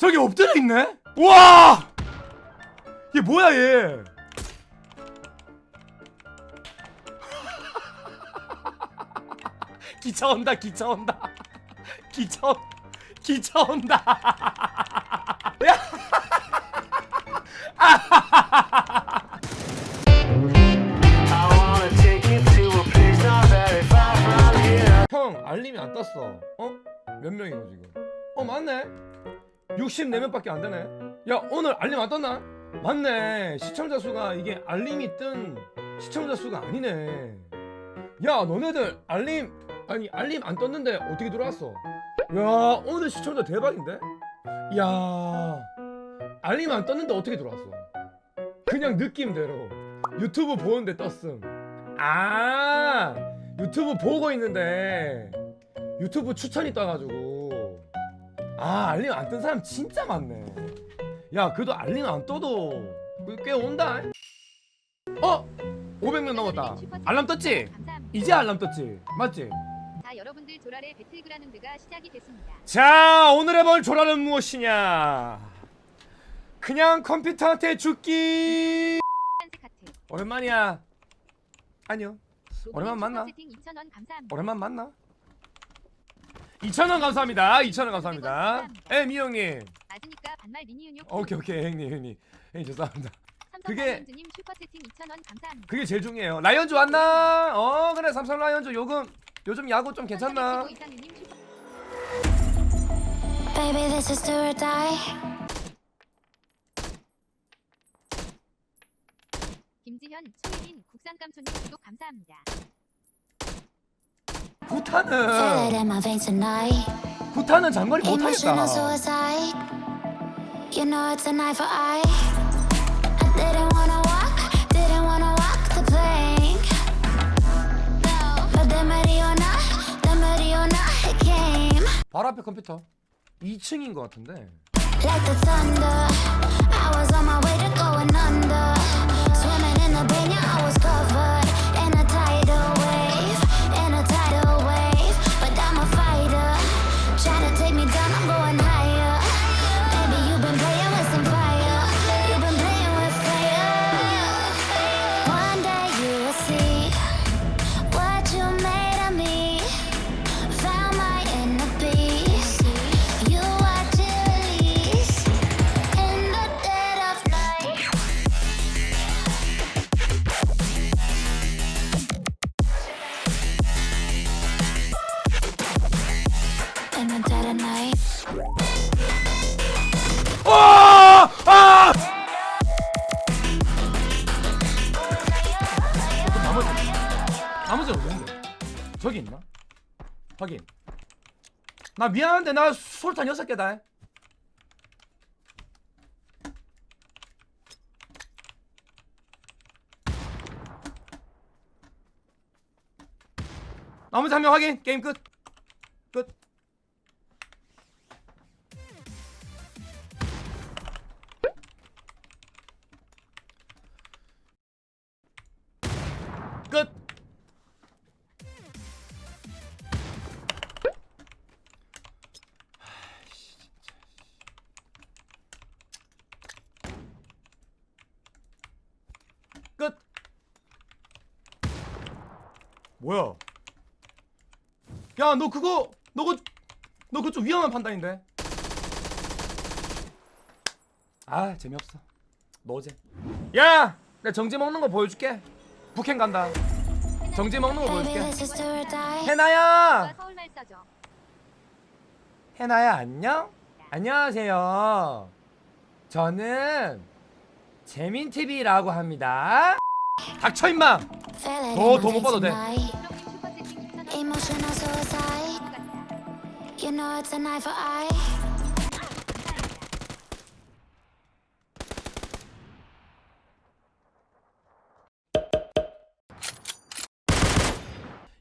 저기 엎드려 있네? 우와! 얘 뭐야 얘? 기차 온다 기차 온다 기차 온- 기차 온다 야 I wanna take you to a place not very far from here. 형 알림이 안 떴어 어? 몇 명이고 지금 어 맞네 64명밖에 안 되네. 야 오늘 알림 안 떴나? 맞네. 시청자 수가 이게 알림이 뜬 시청자 수가 아니네. 야 너네들 알림 아니 알림 안 떴는데 어떻게 들어왔어? 야 오늘 시청자 대박인데? 야 알림 안 떴는데 어떻게 들어왔어? 그냥 느낌대로. 유튜브 보는데 떴음. 아 유튜브 보고 있는데 유튜브 추천이 떠가지고 아 알림 안 뜬 사람 진짜 많네 야 그래도 알림 안 떠도 꽤 온다 어? 500명 넘었다 알람 떴지? 이제 알람 떴지? 맞지? 자 여러분들 조라의 배틀그라운드가 시작이 됐습니다. 자 오늘 해볼 조라는 무엇이냐 그냥 컴퓨터한테 죽기. 오랜만이야 안녕 오랜만 만나. 슈퍼 채팅 2,000원 감사합니다. 오랜만 만나 2,000원 감사합니다 2,000원 감사합니다 에 미영님 맞으니까 반말 미니은요. 오케이 오케이 형님 형님 형님 죄송합니다 그게- 님 슈퍼 채팅 2,000원 감사합니다. 그게 제일 중요해요 라이언즈 왔나? 어 그래 삼성 라이언즈 요금 요즘 야구 좀 괜찮나? 이상님 슈퍼 Baby, this is do or die. 김지현, 최혜린, 국산감초님 구독 감사합니다. 구타는. 구타는 장거리 못하겠다. 바로 앞에 컴퓨터 2층인 것 같은데 Like the thunder, I was on my way to going under. Swimming in the banyan, I was covered 저기 있나? 확인 나 미안한데 나 솔탄 6개다 나머지 한 명 확인 게임 끝 끝. 뭐야? 야, 너 그거 너 그거 너 그거 좀 위험한 판단인데. 아, 재미없어. 너제. 야, 내가 정지 먹는 거 보여줄게. 북행 간다. 정지 먹는 거 보여줄게. 해나야. 서울말 써줘. 해나야 안녕? 안녕하세요. 저는 재민 TV라고 합니다. 닥쳐 임마. Feel it 너 in 더 my 못 봐도 veins 돼. tonight. 수정님 슈퍼 채팅 2,000원 Emotional suicide. 감사합니다. You know it's an eye for eye.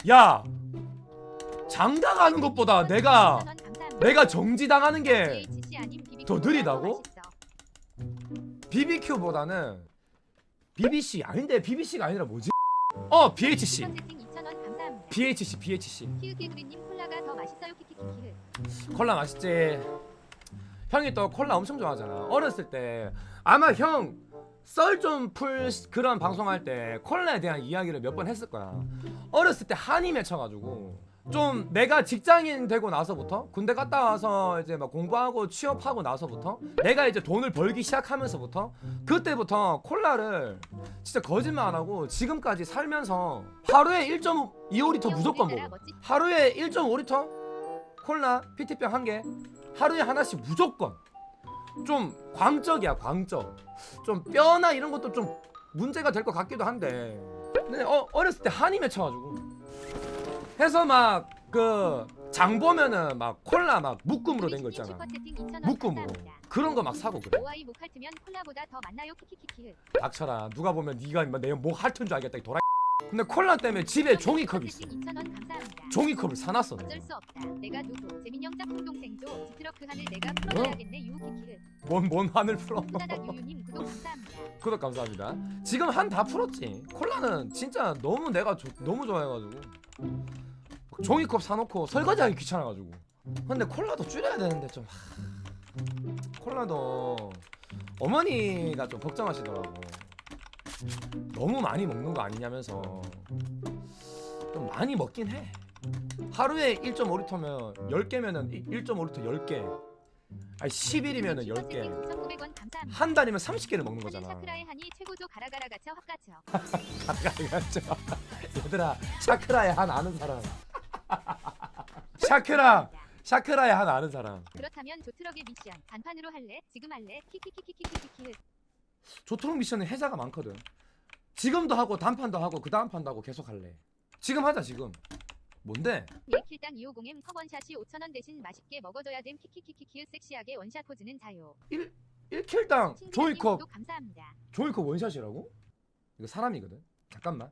야. 장가 가는 것보다 내가 2,000원 감사합니다. 내가 정지 당하는 게 더 느리다고? BBQ보다는 BBC 아닌데 BBC가 아니라 뭐지? 어 BHC 슈퍼 채팅 2,000원 감사합니다. BHC BHC 키우개구리님 콜라가 더 맛있어요 키키키키. 콜라 맛있지 형이 또 콜라 엄청 좋아하잖아. 어렸을 때 아마 형 썰 좀 풀 그런 방송할 때 콜라에 대한 이야기를 몇 번 했을 거야. 어렸을 때 한이 맺혀가지고 좀 내가 직장인 되고 나서부터 군대 갔다 와서 이제 막 공부하고 취업하고 나서부터 내가 이제 돈을 벌기 시작하면서부터 그때부터 콜라를 진짜 거짓말 안 하고 지금까지 살면서 하루에 1.25리터 무조건 먹어. 하루에 1.5리터 콜라 PT병 한 개 하루에 하나씩 무조건. 좀 광적이야 광적. 좀 뼈나 이런 것도 좀 문제가 될 것 같기도 한데. 근데 어, 어렸을 때 한이 맺혀가지고 해서 막 그 장 보면은 막 콜라 막 묶음으로 된 거 있잖아 묶음으로 그런 거 막 사고 그래 오아이 목할트면 콜라보다 더 많나요? 키키키키. 닥쳐라 누가 보면 네가 내목 핥은 줄 알겠다 이 도라 근데 콜라 때문에 집에 종이컵이 있어 2,000원 감사합니다. 종이컵을 사놨어 내가 어쩔 수 없다. 내가 누구? 재민영 짝꿍 동생조 지트러크 하늘 내가 풀어줘야겠네. 유키키. 뭔, 뭔 한을 풀어 후다닥 유유님 구독 감사합니다. 구독 감사합니다. 지금 한 다 풀었지. 콜라는 진짜 너무 내가 조- 너무 좋아해가지고 종이컵 사놓고 설거지하기 귀찮아가지고. 근데 콜라도 줄여야 되는데 좀 하, 콜라도 어머니가 좀 걱정하시더라고. 너무 많이 먹는 거 아니냐면서 좀 많이 먹긴 해. 하루에 1.5리터면 10개면은 1.5리터 10개. 아니 10일이면은 10개. 9,900원 감사합니다. 한 달이면 30개를 먹는 거잖아. 샤크라의 한이 최고조 가라가라 가쳐 헛가쳐. 가라가죠. 얘들아, 샤크라의 한 아는 사람. 샤크라, 샤크라의 한 아는 사람. 그렇다면 조트럭의 미션 단판으로 할래? 지금 할래? 키키키키키키키. 조트록 미션은 해자가 많거든. 지금도 하고 단판도 하고 그 다음 판도 하고 계속 할래. 지금 하자 지금. 뭔데? 1킬당 250M 컵원샷이 5,000원 대신 맛있게 먹어줘야 됨. 키키키키키 섹시하게 원샷 포즈는 자요. 1 킬당 신기하님 조이컵 구독 감사합니다. 조이컵 원샷이라고? 이거 사람이거든. 잠깐만.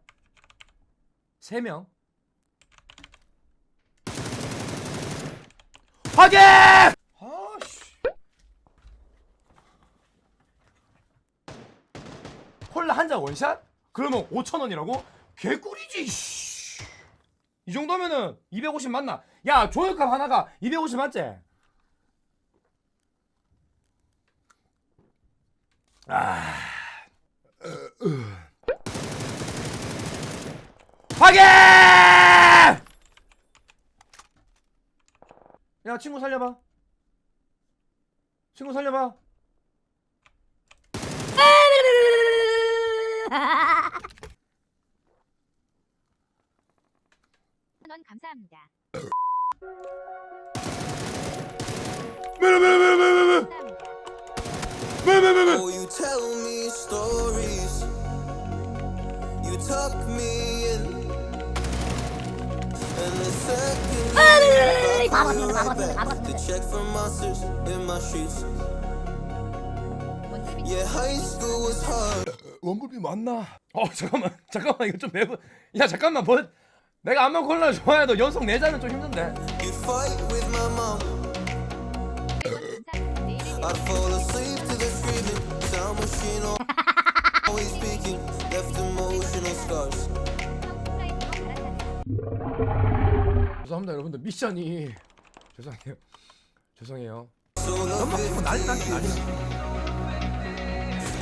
세 명. 확인! 아씨. 콜라 한 잔 원샷? 그러면 5천 원이라고? 개꿀이지. 씨. 이 정도면은 250 맞나? 야 조이컵 하나가 250 맞지? 아. 확인! 야 친구 살려봐. 친구 살려봐. 원 감사합니다. 왜왜왜왜 Oh, you tell me stories. You tuck me in. And the second you leave, I come right back to check for monsters in my streets. 원투비 Yeah, high school was hard. 원급이 맞나? 어 잠깐만 잠깐만 이거 좀 매부. 야 잠깐만 뭐 내가 안마 콜라 좋아해도 연속 네 잔은 좀 힘든데. You fight with my mom. I'd fall asleep to the Sound machine always speaking. Left emotional scars. 죄송합니다 여러분들 미션이 죄송해요 죄송해요 So love 연막 치고 난리 난리 났네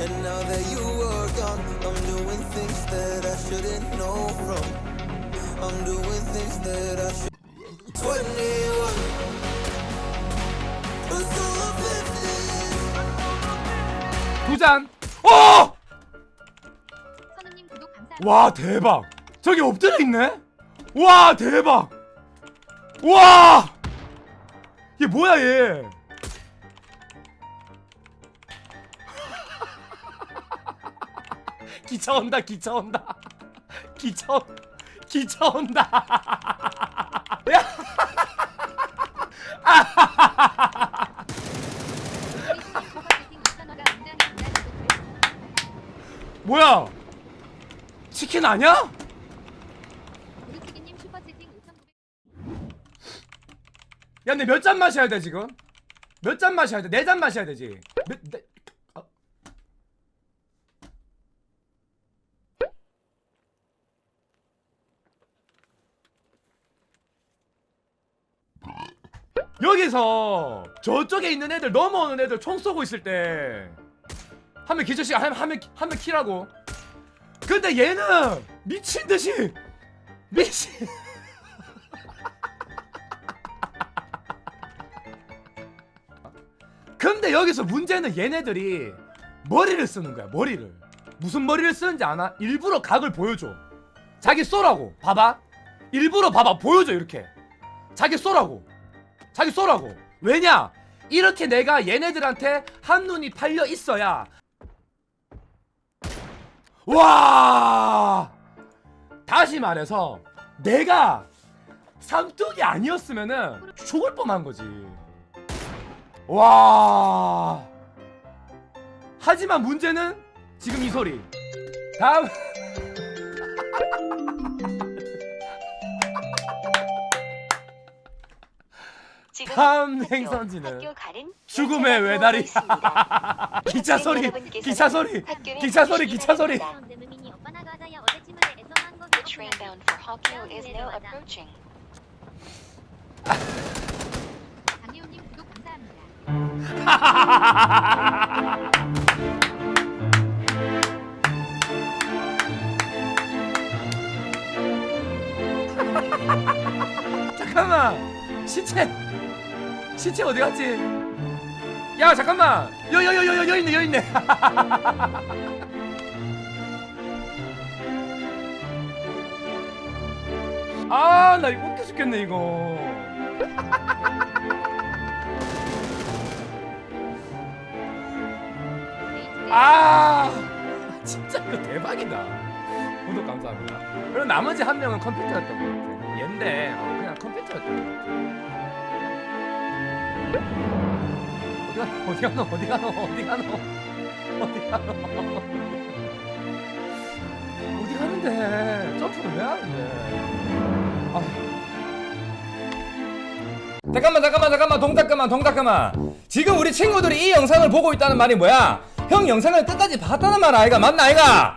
And now that you are gone, I'm doing things that I shouldn't know from. I'm doing things that I should. 21. But so I'm 15. 두잔 어! 선우님 구독 감사합니다. 와 대박. 저기 엎드려 있네? 와 대박. 와! 얘 뭐야 얘? 기차 온다 기차 온다. 기차 온- 기차 온다. 야 아니야? 우루치기님 슈퍼채팅 5,900. 야, 근데 몇 잔 마셔야 돼 지금? 몇 잔 마셔야 돼? 네 잔 마셔야 되지. 몇, 네, 어. 여기서 저쪽에 있는 애들 넘어오는 애들 총 쏘고 있을 때 하면 기저씨 하면 하면 하면 키라고. 근데 얘는 미친 듯이 미친. 근데 여기서 문제는 얘네들이 머리를 쓰는 거야 머리를. 무슨 머리를 쓰는지 아나? 일부러 각을 보여줘. 자기 쏘라고 봐봐. 일부러 봐봐 보여줘 이렇게. 자기 쏘라고. 자기 쏘라고. 왜냐? 이렇게 내가 얘네들한테 한눈이 팔려 있어야 와! 다시 말해서 내가 삼뚝이 아니었으면은 죽을 뻔한 거지. 와! 하지만 문제는 지금 이 소리. 다음 지금 다음 학교, 행선지는 학교 가는 죽음의 열차가 외다리. 있습니다. 기차 소리 여러분께서는 기차 소리 학교에 기차 소리 가시기 기차 소리 바랍니다. The train bound for Hokyo is now approaching. 강혜우님 구독 감사합니다. 잠깐만 시체. 시체 어디 갔지? 야 잠깐만. 여여여여여 여 있네 여 있네. 아 나 이거 웃겨 죽겠네 이거. 아 진짜 이거 대박이다. 구독 감사합니다. 그리고 나머지 한 명은 컴퓨터였던 것 같아. 얘인데 어, 컴퓨터였던 것 같아 어디 가노? 어디 가노? 어디 가노? 어디 가노? 어디 가노? 어디 가는데? 점프를 왜 하는데? 아. 잠깐만 잠깐만 잠깐만. 동작 그만 동작 그만. 지금 우리 친구들이 이 영상을 보고 있다는 말이 뭐야? 형 영상을 끝까지 봤다는 말 아이가 맞나 아이가